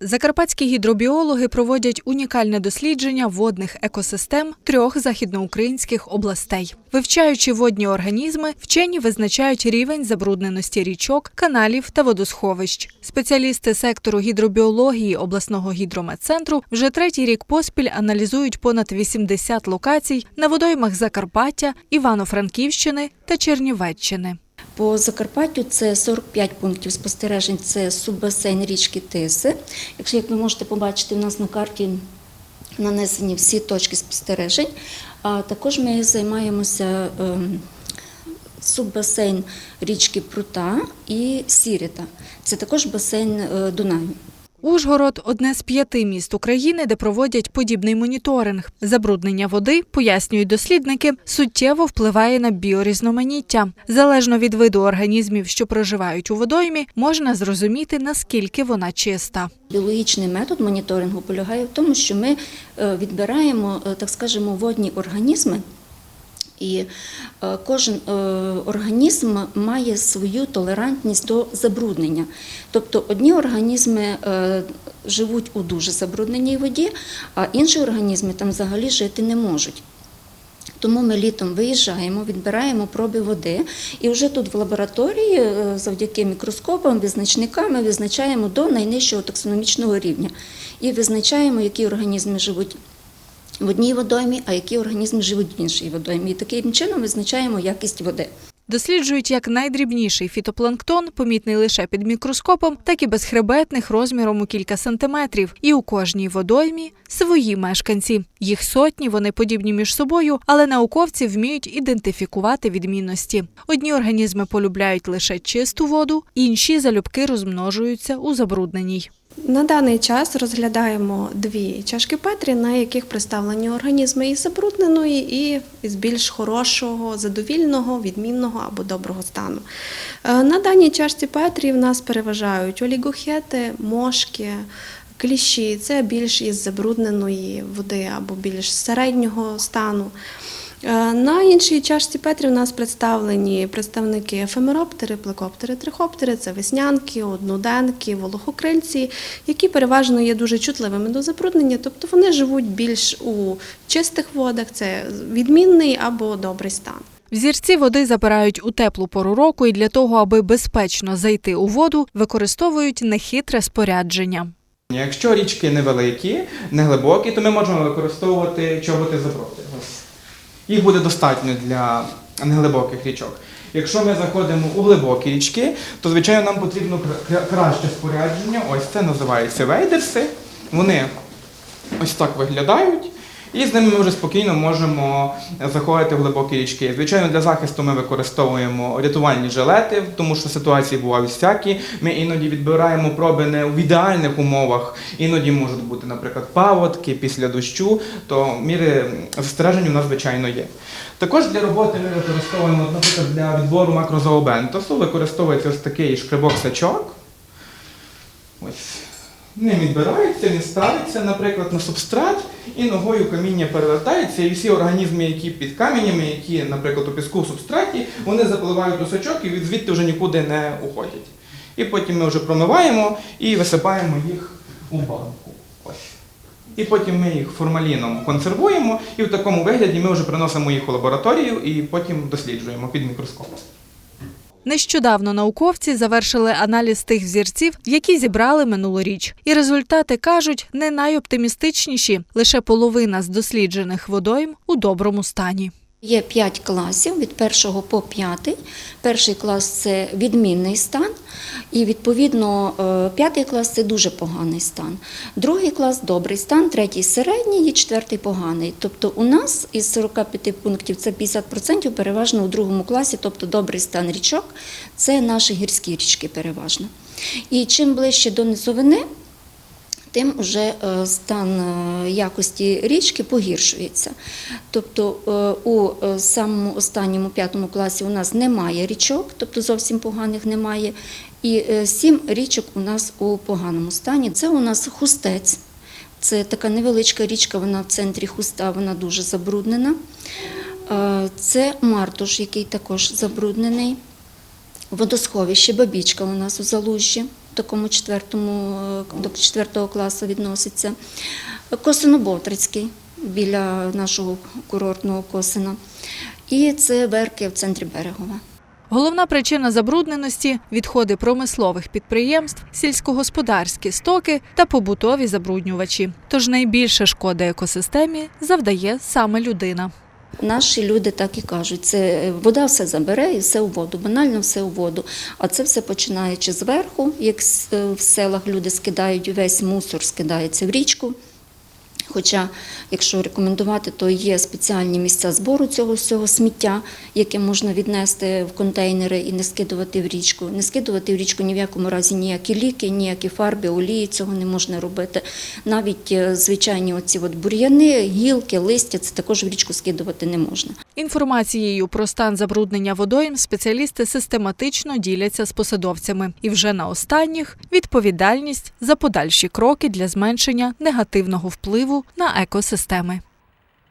Закарпатські гідробіологи проводять унікальне дослідження водних екосистем трьох західноукраїнських областей. Вивчаючи водні організми, вчені визначають рівень забрудненості річок, каналів та водосховищ. Спеціалісти сектору гідробіології обласного гідрометцентру вже третій рік поспіль аналізують понад 80 локацій на водоймах Закарпаття, Івано-Франківщини та Чернівеччини. По Закарпаттю це 45 пунктів спостережень, це суббасейн річки Тиси. Якщо як ви можете побачити, у нас на карті нанесені всі точки спостережень. А також ми займаємося ем, суббасейн річки Прута і Сіріта. Це також басейн е, Дунаю. Ужгород одне з п'яти міст України, де проводять подібний моніторинг. Забруднення води, пояснюють дослідники, суттєво впливає на біорізноманіття. Залежно від виду організмів, що проживають у водоймі, можна зрозуміти наскільки вона чиста. Біологічний метод моніторингу полягає в тому, що ми е, відбираємо, е, так скажемо, водні організми. І е, кожен е, організм має свою толерантність до забруднення. Тобто одні організми е, живуть у дуже забрудненій воді, а інші організми там взагалі жити не можуть. Тому ми літом виїжджаємо, відбираємо проби води, і вже тут в лабораторії, завдяки мікроскопам, визначниками, визначаємо до найнижчого таксономічного рівня і визначаємо, які організми живуть в одній водоймі, а які організми живуть в іншій водоймі. І таким чином визначаємо якість води. Досліджують як найдрібніший фітопланктон, помітний лише під мікроскопом, так і безхребетних розміром у кілька сантиметрів. І у кожній водоймі свої мешканці. Їх сотні, вони подібні між собою, але науковці вміють ідентифікувати відмінності. Одні організми полюбляють лише чисту воду, інші залюбки розмножуються у забрудненій. На даний час розглядаємо дві чашки Петрі, на яких представлені організми із забрудненої і з більш хорошого, задовільного, відмінного або доброго стану. Е, На даній чашці Петрі в нас переважають олігохети, мошки. Кліщі це більш із забрудненої води або більш середнього стану. Е, На іншій чашці Петрі у нас представлені представники ефемероптери, плекоптери, трихоптери, це веснянки, одноденки, волохокрильці, які переважно є дуже чутливими до забруднення, тобто вони живуть більш у чистих водах, це відмінний або добрий стан. Взірці води забирають у теплу пору року, і для того, аби безпечно зайти у воду, використовують нехитре спорядження. Якщо річки невеликі, неглибокі, то ми можемо використовувати чоботи заброти. Їх буде достатньо для неглибоких річок. Якщо ми заходимо у глибокі річки, то звичайно нам потрібно кра- кра- краще спорядження. Ось це називається вейдерси. Вони ось так виглядають. І з ними ми вже спокійно можемо заходити в глибокі річки. Звичайно, для захисту ми використовуємо рятувальні жилети, тому що ситуації бувають всякі. Ми іноді відбираємо проби не в ідеальних умовах, іноді можуть бути, наприклад, паводки після дощу, то міри застережень у нас, звичайно, є. Також для роботи ми використовуємо, наприклад, для відбору макрозообентосу використовується ось такий шкребок-сачок. Ось. Ним відбирається, він ставиться, наприклад, на субстрат, і ногою каміння перевертається, і всі організми, які під каменями, які, наприклад, у піску в субстраті, вони запливають у сачок і від- звідти вже нікуди не уходять. І потім ми вже промиваємо і висипаємо їх у банку. Ось. І потім ми їх формаліном консервуємо, і в такому вигляді ми вже приносимо їх у лабораторію і потім досліджуємо під мікроскопом. Нещодавно науковці завершили аналіз тих взірців, які зібрали минулоріч. І результати кажуть не найоптимістичніші. Лише половина з досліджених водойм у доброму стані. Є п'ять класів від першого по п'ятий. Перший клас це відмінний стан, і відповідно е, п'ятий клас це дуже поганий стан. Другий клас добрий стан, третій середній і четвертий поганий. Тобто у нас із 45 пунктів це 50% переважно у другому класі, тобто добрий стан річок, це наші гірські річки переважно. І чим ближче до низовини, тим вже е, стан е, якості річки погіршується. Тобто е, у самому останньому п'ятому класі у нас немає річок, тобто зовсім поганих немає. І сім річок у нас у поганому стані. Це у нас хустець. Це така невеличка річка, вона в центрі хуста, вона дуже забруднена. Це Мартуш, який також забруднений. Водосховище Бабічка у нас у Залужжі, такому четвертому до четвертого класу відноситься. Косино-Бовтрицький біля нашого курортного Косина. І це Верки в центрі Берегова. Головна причина забрудненості відходи промислових підприємств, сільськогосподарські стоки та побутові забруднювачі. Тож найбільше шкоди екосистемі завдає саме людина. Наші люди так і кажуть, це е, вода все забере і все у воду, банально все у воду. А це все починаючи зверху, як е, в селах люди скидають, весь мусор скидається в річку. Хоча, якщо рекомендувати, то є спеціальні місця збору цього всього сміття, яке можна віднести в контейнери і не скидувати в річку. Не скидувати в річку ні в якому разі ніякі ліки, ніякі фарби, олії, цього не можна робити. Навіть е, звичайні оці от бур'яни, гілки, листя, це також в річку скидувати не можна. Інформацією про стан забруднення водойм спеціалісти систематично діляться з посадовцями. І вже на останніх відповідальність за подальші кроки для зменшення негативного впливу на екосистеми.